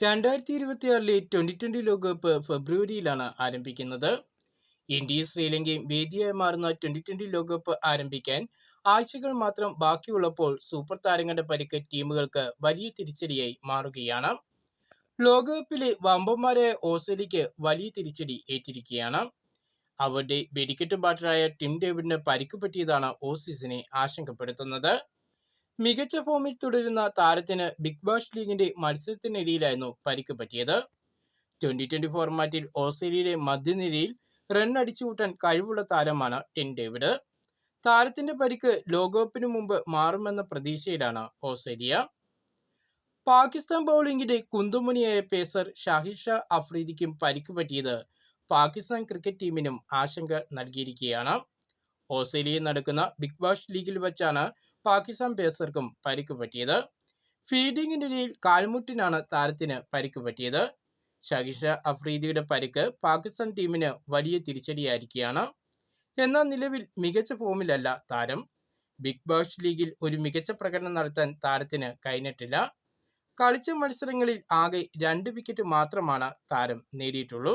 രണ്ടായിരത്തി ഇരുപത്തിയാറിലെ twenty twenty ലോകകപ്പ് ഫെബ്രുവരിയിലാണ് ആരംഭിക്കുന്നത്. ഇന്ത്യയും ശ്രീലങ്കയും വേദിയായി മാറുന്ന ട്വന്റി ട്വന്റി ലോകകപ്പ് ആരംഭിക്കാൻ ആഴ്ചകൾ മാത്രം ബാക്കിയുള്ളപ്പോൾ സൂപ്പർ താരങ്ങളുടെ പരിക്ക് ടീമുകൾക്ക് വലിയ തിരിച്ചടിയായി മാറുകയാണ്. ലോകകപ്പിലെ വമ്പന്മാരായ ഓസ്ട്രേലിയക്ക് വലിയ തിരിച്ചടി ഏറ്റിരിക്കുകയാണ്. അവരുടെ വെടിക്കെട്ട് ബാറ്ററായ ടിം ഡേവിഡിന് പരിക്ക് പറ്റിയതാണ് ഓസീസിനെ ആശങ്കപ്പെടുത്തുന്നത്. മികച്ച ഫോമിൽ തുടരുന്ന താരത്തിന് ബിഗ് ബാഷ് ലീഗിന്റെ മത്സരത്തിനിടയിലായിരുന്നു പരിക്ക് പറ്റിയത്. ട്വന്റി ട്വന്റി ഫോർമാറ്റിൽ ഓസ്ട്രേലിയയുടെ മധ്യനിരയിൽ റൺ അടിച്ചുകൂട്ടാൻ കഴിവുള്ള താരമാണ് ടിൻ ഡേവിഡ് താരത്തിന്റെ പരിക്ക് ലോകകപ്പിന് മുമ്പ് മാറുമെന്ന പ്രതീക്ഷയിലാണ് ഓസ്ട്രേലിയ. പാകിസ്ഥാൻ ബൗളിംഗിന്റെ കുന്തുമുനിയായ പേസർ ഷാഹിദ് ഷാ അഫ്രീദിക്കും പരിക്ക് പറ്റിയത് പാകിസ്ഥാൻ ക്രിക്കറ്റ് ടീമിനും ആശങ്ക നൽകിയിരിക്കുകയാണ്. ഓസ്ട്രേലിയയിൽ നടക്കുന്ന ബിഗ് ബാഷ് ലീഗിൽ വെച്ചാണ് പാകിസ്ഥാൻ പേസർക്കും പരിക്ക് പറ്റിയത്. ഇടയിൽ കാൽമുട്ടിനാണ് താരത്തിന് പരിക്ക് പറ്റിയത്. ഷഹിഷ അഫ്രീദിയുടെ പരിക്ക് പാകിസ്ഥാൻ ടീമിന് വലിയ തിരിച്ചടിയായിരിക്കുകയാണ്. എന്നാൽ നിലവിൽ മികച്ച ഫോമിലല്ല താരം. ബിഗ് ബാഷ് ലീഗിൽ ഒരു മികച്ച പ്രകടനം നടത്താൻ താരത്തിന് കഴിഞ്ഞിട്ടില്ല. കളിച്ച മത്സരങ്ങളിൽ ആകെ രണ്ട് വിക്കറ്റ് മാത്രമാണ് താരം നേടിയിട്ടുള്ളൂ.